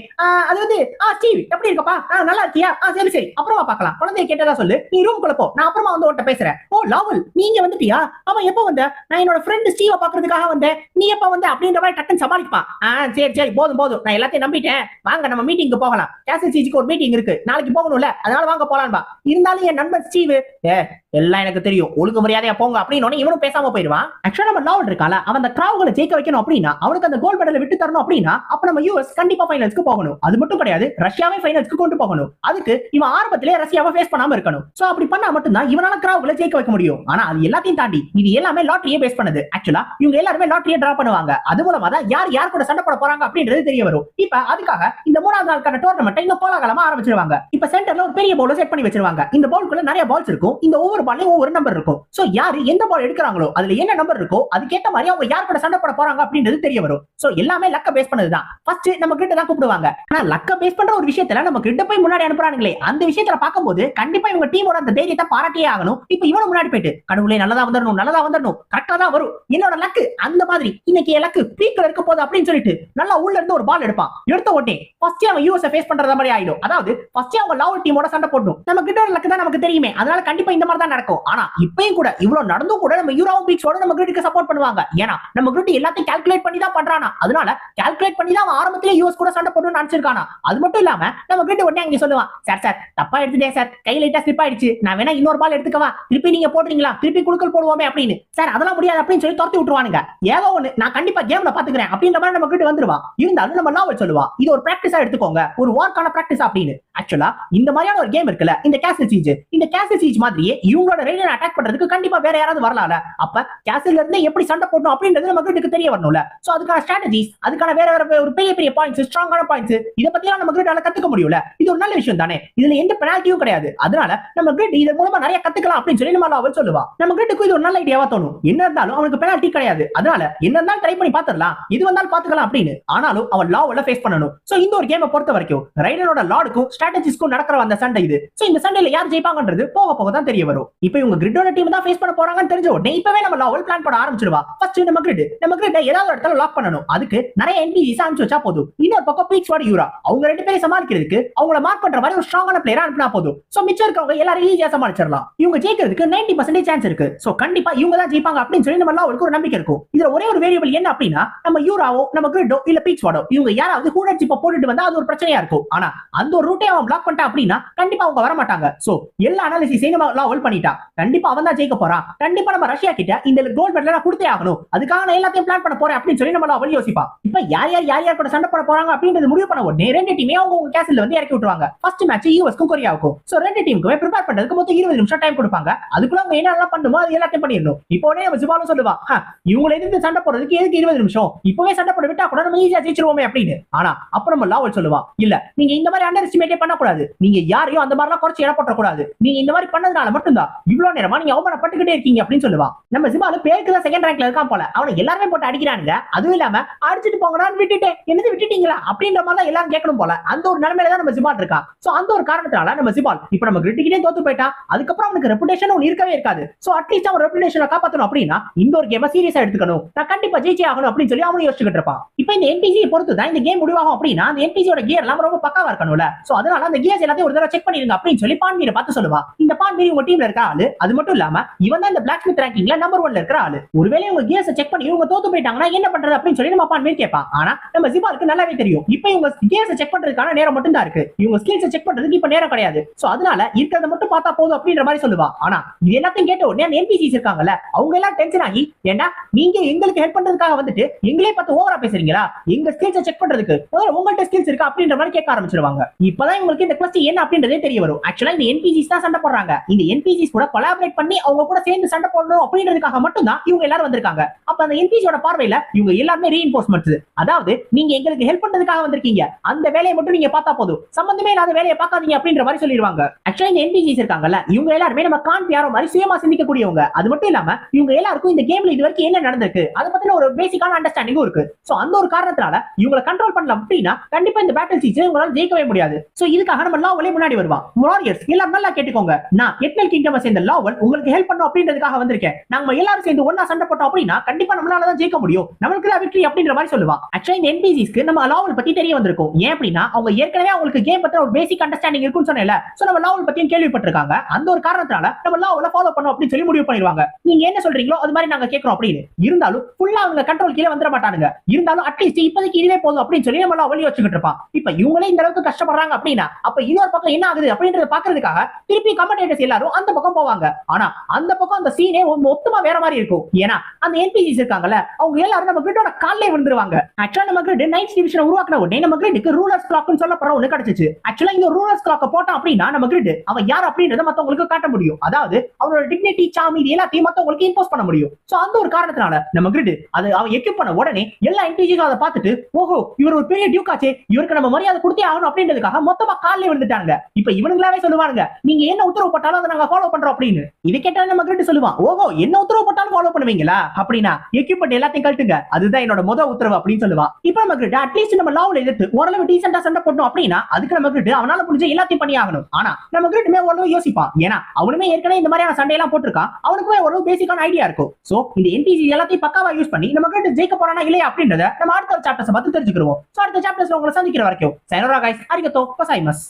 [SPEAKER 1] அது வந்து ஆ ஸ்டீவ் எப்படி இருக்கப்பா? நல்லா இருக்கியா? ஆ சரி சரி. அப்புறமா பாக்கலாம் குழந்தைய கேட்டதா சொல்லு? நீ ரூம் குழப்போ நான் அப்புறமா வந்து உன்ட்ட பேசுறேன். ஓ லாவல் நீங்க வந்துட்டியா? அவன் எப்போ வந்த? நான் என்னோட ஃப்ரெண்ட் ஸ்டீவ பாக்குறதுக்காக வந்தேன். நீ எப்ப வந்த? அப்படின்ற மாதிரி டக்குன்னு சமாளிப்பான். ஆ சரி சரி போதும் போதும். நான் எல்லாத்தையும் நம்பிட்டேன். வாங்க நம்ம மீட்டிங்க்கு போகலாம். கேசல் சிஜிக்கு ஒரு மீட்டிங் இருக்கு. நாளைக்கு போகணும்ல. அதனால வாங்க போலான்பா. இருந்தாலும் என் நண்பர் ஸ்டீவ் ஏ எல்லாம் எனக்கு தெரியும். ஒழுங்கு மரியாதையா போங்க அப்படின்னு இவனும் பேசாம போயிடுவான். ஆக்சுவலா நம்ம லாவல் இருக்கால அவன் அந்த கிராவுகளை ஜெயிக்க வைக்கணும் அப்படின்னா அவனுக்கு அந்த கோல்ட் மெடலை விட்டு தரணும் அப்படின்னா அப்ப நம்ம யூஎஸ் கண்டிப்பா ஃபைனல்ஸ்க்கு போகணும். அது மட்டும் கிடையாது ரஷ்யாவே ஃபைனல்ஸ்க்கு கொண்டு போகணும். அதுக்கு இவன் ஆரம்பத்திலே ரஷ்யாவை ஃபேஸ் பண்ணாம இருக்கணும். சோ அப்படி பண்ணா மட்டும்தான் இவனால கிராவுகளை ஜெயிக்க வைக்க முடியும். ஆனா அது எல்லாத்தையும் தாண்டி இது எல்லாமே லாட்டரியே பேஸ் பண்ணது. ஆக்சுவலா இவங்க எல்லாருமே லாட்டரியை டிரா பண்ணுவாங்க. அது மூலமா தான் யார் யார் கூட சண்டை போட போறாங்க அப்படின்றது தெரிய வரும். இப்ப அதுக்காக இந்த மூணாவது நாளுக்கான டோர்னமெண்ட் இந்த கோலாகலமா ஆரம்பிச்சிருவாங்க. இப்ப சென்டர்ல ஒரு பெரிய பவுல செட் பண்ணி வச்சிருவாங்க. இந்த பவுலுக்குள்ள நிறைய பால்ஸ் இருக்கும். இந்த ஒவ்வொரு ஒவ்வொரு பால்லையும் ஒவ்வொரு நம்பர் இருக்கும். சோ யாரு எந்த பால் எடுக்கிறாங்களோ அதுல என்ன நம்பர் இருக்கோ அதுக்கேற்ற மாதிரி அவங்க யார் கூட சண்டை போட போறாங்க அப்படின்றது தெரிய வரும். சோ எல்லாமே லக்க பேஸ் பண்ணதுதான். ஃபர்ஸ்ட் நம்ம கிட்ட தான் கூப்பிடுவாங்க. ஆனா லக்க பேஸ் பண்ற ஒரு விஷயத்துல நம்ம கிட்ட போய் முன்னாடி அனுப்புறாங்களே அந்த விஷயத்துல பார்க்கும்போது கண்டிப்பா இவங்க டீமோட அந்த தைரியத்தை பாராட்டியே ஆகணும். இப்ப இவனும் முன்னாடி போயிட்டு கடவுளே நல்லதா வந்துடணும் நல்லதா வந்துடணும் கரெக்டா தான் வரும். என்னோட லக்கு அந்த மாதிரி. இன்னைக்கு என் லக்கு பீக்ல இருக்க போது அப்படின்னு சொல்லிட்டு நல்லா உள்ள இருந்து ஒரு பால் எடுப்பான். எடுத்த உடனே ஃபர்ஸ்ட் அவன் யூஎஸ் ஃபேஸ் பண்றத மாதிரி ஆயிடும். அதாவது ஃபர்ஸ்ட் அவங்க லவ் டீமோட சண்டை போடணும். நம்ம கிட்ட ஒரு லக்கு தான் நமக்கு தெரியுமே. அதனால கண்டிப்பா இந்த மாதிரி தான் நடக்கும். ஆனா இப்பயும் கூட இவ்வளவு நடந்தும் கூட நம்ம யூரோவும் பீக்ஸோட நம்ம கிரிட்டுக்கு சப்போர்ட் பண்ணுவாங்க. ஏன்னா நம்ம கிரிட் எல்லாத்தையும் கால்குலேட் பண்ணி தான் பண்றானா. அதனால கால்குலேட் பண்ணி தான் அவன் ஆரம்பத்திலே யூஎஸ் கூட சண்டை போடணும்னு நினைச்சிருக்கானா. அது மட்டும் இல்லாம நம்ம கிட்ட உடனே அங்க சொல்லுவான் சார் சார் தப்பா எடுத்துட்டேன் சார் கை லைட்டா ஸ்லிப் ஆயிடுச்சு. நான் வேணா இன்னொரு பால் எடுத்துக்கவா? திருப்பி நீங்க போடுறீங்களா திருப்பி குழுக்கள் போடுவோமே அப்படின்னு. சார் அதெல்லாம் முடியாது அப்படின்னு சொல்லி துரத்தி விட்டுருவானுங்க. ஏதோ ஒண்ணு நான் கண்டிப்பா கேம்ல பாத்துக்கிறேன் அப்படின்ற மாதிரி நம்ம கிட்ட வந்துருவா இருந்தாலும் நம்ம நாவல் சொல்லுவா. இது ஒரு பிராக்டிஸா எடுத்துக்கோங்க. ஒரு வார்க்கான பிராக்டிஸ் அப்படின்னு. ஆக்சுவலா இந்த மாதிரியான ஒரு கேம் இருக்குல்ல இந்த கேசல் சீஜ் இந்த கேசல் சீஜ் மாதிரியே இவங்களோட ரேடியன் அட்டாக் பண்றதுக்கு கண்டிப்பா வேற யாராவது வரலாம்ல. அப்ப கேசல்ல இருந்து எப்படி சண்டை போடணும் அப்படின்றது மக்களுக்கு தெரிய வரணும்ல. சோ அதுக்கான ஸ்ட்ராட்டஜிஸ் அதுக்கான வேற வேற ஒரு பெரிய பெரிய பாயிண்ட்ஸ் ஸ்ட்ராங்கான பாயிண்ட்ஸ் இதை பத்தி நம்ம கிட்ட கத்துக்க முடியல இது ஒரு நல்ல விஷயம் தானே. இதுல எந்த பெனால்ட்டியும் கிடையாது. அதனால நம்ம கிரிட் இதன் மூலமா நிறைய கத்துக்கலாம் அப்படின்னு சொல்லி நம்ம அவள் சொல்லுவா. நம்ம கிரிட்டுக்கு இது ஒரு நல்ல ஐடியாவா தோணும். என்ன இருந்தாலும் அவனுக்கு பெனால்ட்டி கிடையாது. அதனால என்ன இருந்தாலும் ட்ரை பண்ணி பாத்துடலாம். இது வந்தாலும் பாத்துக்கலாம் அப்படின்னு. ஆனாலும் அவன் லாவல ஃபேஸ் பண்ணணும். சோ இந்த ஒரு கேமை பொறுத்த வரைக்கும் ரைடனோட லாடுக்கும் ஸ்ட்ராட்டஜிஸ்க்கும் நடக்கிற அந்த சண்டை இது. சோ இந்த சண்டையில யார் ஜெயிப்பாங்கன்றது போக போக தான் தெரிய வரும். இப்போ இவங்க கிரிட்டோட டீம் தான் ஃபேஸ் பண்ண போறாங்கன்னு தெரிஞ்ச உடனே இப்பவே நம்ம லாவல் பிளான் பண்ண ஆரம்பிச்சிருவா ஃபர்ஸ்ட் நம்ம கிரிட் நம்ம கிரிட் ஏதாவது இடத்துல லாக் பண்ணணும். அதுக்கு நிறைய என்பிசிஸ் அனுப்பிச்சு வச்சா போதும். இன்னொரு பக்கம் பீக்ஸ் வாடி யூரா அவங்க ரெண்டு பேரும் சமாளிக்கிறதுக்கு அவங்கள மார்க் பண்ற மாதிரி ஒரு ஸ்ட்ராங்கான பிளேயரா அனுப்பினா போதும். சோ மிச்சம் இருக்கவங்க எல்லாரும் ஈஸியா சமாளிச்சிடலாம். இவங்க ஜெயிக்கிறதுக்கு 90% பர்சன்டேஜ் சான்ஸ் இருக்கு. சோ கண்டிப்பா இவங்க தான் ஜெயிப்பாங்க அப்படின்னு சொல்லி நம்ம லாவலுக்கு ஒரு நம்பிக்கை இருக்கும். இதுல ஒரே ஒரு வேரியபிள் என்ன அப்படின்னா நம்ம யூராவோ நம்ம கிரிட்டோ இல்ல பீக்ஸ் வாடோ இவங்க யாராவது ஹூடட் ஜிப்ப போட்டுட்டு வந்தா அது ஒரு பிரச்சனையா இருக்கும். ஆனா அந்த ஒரு ரூட்டே அவன் பிளாக் பண்ணிட்டா அப்படின்னா கண்டிப்பா அவங்க வர மாட்டாங்க சோ எல்லா அனாலிசிஸையும் நம்ம லாவல் பண்ணிட்டா. கண்டிப்பா அவன் தான் ஜெயிக்க போறான். கண்டிப்பா நம்ம ரஷ்யா கிட்ட இந்த கோல்ட் மெடல் நான் கொடுத்தே ஆகணும். அதுக்காக நான் எல்லாத்தையும் பிளான் பண்ண போறேன் அப்படின்னு சொல்லி நம்ம அவள் யோசிப்பா. இப்ப யார் யார் யார் யார் கூட சண்டை போட போறாங்க அப்படின்றது முடிவு பண்ண உடனே ரெண்டு டீமே அவங்க உங்க கேசல்ல வந்து இறக்கி விட்டுருவாங்க. ஃபர்ஸ்ட் மேட்ச் யூஎஸ்க்கும் கொரியாவுக்கும். சோ ரெண்டு டீமுக்குமே ப்ரிப்பேர் பண்றதுக்கு மொத்தம் இருபது நிமிஷம் டைம் கொடுப்பாங்க. அதுக்குள்ள அவங்க என்னெல்லாம் பண்ணுமோ அது எல்லாத்தையும் பண்ணிடணும். இப்போ உடனே நம்ம ஜிபாலும் சொல்லுவா "ஹ, இவங்களை எதிர்த்து சண்டை போடுறதுக்கு எதுக்கு இருபது நிமிஷம்? இப்பவே சண்டை போட விட்டா கூட நம்ம ஈஸியா ஜெயிச்சிருவோமே அப்படின்னு. ஆனா அப்புறம் லாவல் சொல்லுவா இல்ல நீங்க இந்த மாதிரி அண்டர் எஸ்டிமேட்டே பண்ணக்கூடாது. நீங்க யாரையும் அந்த மாதிரிலாம் குறைச்சு இட போட்டக்கூடாது நீங்க இந்த மாதிரி பண்ணதுனால மட்டும்தான் இவ்வளவு நேரமா நீங்க அவமானப்பட்டுக்கிட்டே இருக்கீங்க அப்படின்னு சொல்லுவா. நம்ம சிவாலு பேருக்கு தான் செகண்ட் ரேங்க்ல இருக்கான் போல. அவனை எல்லாருமே போட்டு அடிக்கிறானுங்க. அதுவும் இல்லாம அடிச்சுட்டு போங்கடான்னு விட்டுட்டேன். என்னது விட்டுட்டீங்களா? அப்படின்ற மாதிரி தான் எல்லாரும் கேட்கணும் போல. அந்த ஒரு நிலைமையில தான் நம்ம சிம்பால் இருக்கா. சோ அந்த ஒரு காரணத்தினால நம்ம சிபால் இப்ப நம்ம கிரிட்டிக்கிட்டே தோத்து போயிட்டா அதுக்கப்புறம் அவனுக்கு ரெப்புடேஷன் ஒன்று இருக்கவே இருக்காது. சோ அட்லீஸ்ட் அவன் ரெப்புடேஷனை காப்பாத்தணும் அப்படின்னா இந்த ஒரு கேமை சீரியஸா எடுத்துக்கணும். நான் கண்டிப்பா ஜெயிச்சே ஆகணும் அப்படின்னு சொல்லி அவனும் யோசிச்சுக்கிட்டு இருப்பான். இப்போ இந்த என்பிசி பொறுத்து தான் இந்த கேம் முடிவாகும் அப்படின்னா அந்த என்பிசியோட கியர் எல்லாம் ரொம்ப பக்காவா இருக்கணும்ல. சோ அதனால அந்த கியர்ஸ் எல்லாத்தையும் ஒரு தடவை செக் பண்ணிருங்க அப்படின்னு சொல்லி பான்மீரை பார்த்து சொல்லுவா. இந்த பான்மீர் உங்க டீம்ல இருக்க இருக்க ஆளு அது மட்டும் இல்லாம இவன் தான் இந்த பிளாக் ஸ்மித் ரேங்கிங்ல நம்பர் ஒன்ல இருக்கிற ஆளு. ஒருவேளை இவங்க கேஸ் செக் பண்ணி இவங்க தோத்து போயிட்டாங்கன்னா என்ன பண்றது அப்படின்னு சொல்லி நம்ம அப்பான் மீன் கேட்பான். ஆனா நம்ம ஜிபாலுக்கு நல்லாவே தெரியும். இப்ப இவங்க கேஸ் செக் பண்றதுக்கான நேரம் மட்டும் தான் இருக்கு. இவங்க ஸ்கில்ஸ் செக் பண்றதுக்கு இப்ப நேரம் கிடையாது. சோ அதனால இருக்கிறத மட்டும் பார்த்தா போதும் அப்படின்ற மாதிரி சொல்லுவா ஆனா இது எல்லாத்தையும் கேட்ட உடனே அந்த என்பிசிஸ் இருக்காங்கல்ல அவங்க எல்லாம் டென்ஷன் ஆகி ஏன்னா நீங்க எங்களுக்கு ஹெல்ப் பண்றதுக்காக வந்துட்டு எங்களே பார்த்து ஓவரா பேசுறீங்களா? எங்க ஸ்கில்ஸ் செக் பண்றதுக்கு முதல்ல உங்கள்ட்ட ஸ்கில்ஸ் இருக்கா? அப்படின்ற மாதிரி கேட்க ஆரம்பிச்சிருவாங்க. இப்பதான் இவங்களுக்கு இந்த கொஸ்டின் என்ன அப்படின்றதே தெரிய வரும். ஆக்சுவலா இந்த என்பிசிஸ் தான் சண்டை போடுறாங்க. இந்த என்பிசி கூட கொலாபரேட் பண்ணி அவங்க கூட சேர்ந்து சண்டை போடணும் அப்படின்றதுக்காக மட்டும் தான் இவங்க எல்லாரும் வந்திருக்காங்க. அப்ப அந்த எல்பிஜியோட பார்வையில இவங்க எல்லாருமே ரீஎன்போர்ஸ்மெண்ட் அதாவது நீங்க எங்களுக்கு ஹெல்ப் பண்றதுக்காக வந்திருக்கீங்க. அந்த வேலையை மட்டும் நீங்க பார்த்தா போதும். சம்பந்தமே இல்லாத வேலையை பார்க்காதீங்க அப்படின்ற மாதிரி சொல்லிடுவாங்க. ஆக்சுவலா இந்த என்பிசிஸ் இருக்காங்கல்ல இவங்க எல்லாருமே நம்ம கான் யாரோ மாதிரி சுயமா சிந்திக்கக்கூடியவங்க. அது மட்டும் இல்லாம இவங்க எல்லாருக்கும் இந்த கேம்ல இது வரைக்கும் என்ன நடந்திருக்கு அதை பத்தின ஒரு பேசிக்கான அண்டர்ஸ்டாண்டிங்கும் இருக்கு. சோ அந்த ஒரு காரணத்தினால இவங்களை கண்ட்ரோல் பண்ணலாம் அப்படின்னா கண்டிப்பா இந்த பேட்டில் சீசன் உங்களால ஜெயிக்கவே முடியாது. சோ இதுக்காக நம்ம லாவலே முன்னாடி வருவான் வாரியர்ஸ் எல்லாரும் நல்லா கேட்டுக்கோங்க. நான் எட்னல் கிங்டம் சேர்ந்த லாவல் உங்களுக்கு ஹெல்ப் பண்ணும் அப்படின்றதுக்காக வந்திருக்கேன். நாங்க எல்லாரும் சேர்ந்து ஒன்னா சண்டை போட்டோம் அப்படின்னா கண்டிப்பா கண்டிப்பா நம்மளால தான் ஜெயிக்க முடியும். நம்மளுக்கு தான் வெற்றி அப்படின்ற மாதிரி சொல்லுவா. ஆக்சுவலா இந்த என்பிசிஸ்க்கு நம்ம லாவல் பத்தி தெரிய வந்திருக்கும். ஏன் அப்படின்னா அவங்க ஏற்கனவே அவங்களுக்கு கேம் பத்தி ஒரு பேசிக் அண்டர்ஸ்டாண்டிங் இருக்குன்னு சொன்னல சோ நம்ம லாவல் பத்தியும் கேள்விப்பட்டிருக்காங்க. அந்த ஒரு காரணத்தினால நம்ம லாவல ஃபாலோ பண்ணோம் அப்படின்னு சொல்லி முடிவு பண்ணிடுவாங்க. நீங்க என்ன சொல்றீங்களோ அது மாதிரி நாங்க கேட்கறோம் அப்படின்னு. இருந்தாலும் ஃபுல்லா அவங்க கண்ட்ரோல் கீழே வந்துட மாட்டானுங்க. இருந்தாலும் அட்லீஸ்ட் இப்போதைக்கு இதுவே போதும் அப்படின்னு சொல்லி நம்ம லாவல் யோசிச்சுக்கிட்டு இருப்பான். இப்ப இவங்களே இந்த அளவுக்கு கஷ்டப்படுறாங்க அப்படின்னா அப்ப இன்னொரு பக்கம் என்ன ஆகுது அப்படின்றத பாக்குறதுக்காக திருப்பி கமெண்டேட்டர்ஸ் எல்லாரும் அந்த பக்கம் போவாங்க. ஆனா அந்த பக்கம் அந்த சீனே மொத்தமா வேற மாதிரி இருக்கும். ஏன்னா அந்த என்பிசி டிவிஸ் இருக்காங்கல்ல அவங்க எல்லாரும் நம்ம கிரிட்டோட காலிலே விழுந்துருவாங்க. ஆக்சுவலா நம்ம கிரிட் நைட் டிவிஷன் உருவாக்குன உடனே நம்ம கிரிட்டுக்கு ரூலர்ஸ் கிளாக்னு சொல்ல போற ஒண்ணு கிடைச்சிச்சு. ஆக்சுவலா இந்த ரூலர்ஸ் கிளாக்க போட்டோம் அப்படின்னா நம்ம கிரிட் அவன் யார் அப்படின்றத மத்தவங்களுக்கு காட்ட முடியும். அதாவது அவனோட டிக்னிட்டி சாமி இது எல்லாத்தையும் மத்தவங்களுக்கு இம்போஸ் பண்ண முடியும். சோ அந்த ஒரு காரணத்தினால நம்ம கிரிட் அது அவன் எக்யூப் பண்ண உடனே எல்லா என்பிசிஸும் அதை பார்த்துட்டு ஓஹோ இவர் ஒரு பெரிய டியூக்காச்சே இவருக்கு நம்ம மரியாதை கொடுத்தே ஆகணும் அப்படின்றதுக்காக மொத்தமா காலிலே விழுந்துட்டாங்க இப்ப இவனுங்களாவே சொல்லுவாங்க நீங்க என்ன உத்தரவு போட்டாலும் அதை நாங்க ஃபாலோ பண்றோம் அப்படின்னு. இது கேட்டாலும் நம்ம கிரிட் சொல்லுவான் ஓஹோ என்ன உத்தரவு போட்டாலும் ஃபாலோ பண்ணுவீங்களா? அப்படின்னா எக்யூப்மெண்ட் எல்லாத்தையும் கழட்டுங்க. அதுதான் என்னோட முத உத்தரவு அப்படின்னு சொல்லுவா. இப்ப நமக்கு அட்லீஸ்ட் நம்ம லாவில் எதிர்த்து ஓரளவு டீசெண்டா சண்டை போட்டோம் அப்படின்னா அதுக்கு நம்ம கிட்ட அவனால முடிஞ்ச எல்லாத்தையும் பண்ணி ஆகணும். ஆனா நம்ம கிட்டமே ஓரளவு யோசிப்பான் ஏன்னா அவனுமே ஏற்கனவே இந்த மாதிரியான சண்டை எல்லாம் போட்டிருக்கான் அவனுக்குமே ஓரளவு பேசிக்கான ஐடியா இருக்கும். சோ இந்த என்பிசி எல்லாத்தையும் பக்காவா யூஸ் பண்ணி நம்ம கிட்ட ஜெயிக்க போறானா இல்லையா அப்படின்றத நம்ம அடுத்த சாப்டர்ஸ் பார்த்து தெரிஞ்சுக்கிறோம் சோ அடுத்த சாப்டர்ஸ்ல உங்களை சந்திக்கிற வரைக்கும் சைனோரா கைஸ் அரிகத்தோ பசாய்மஸ்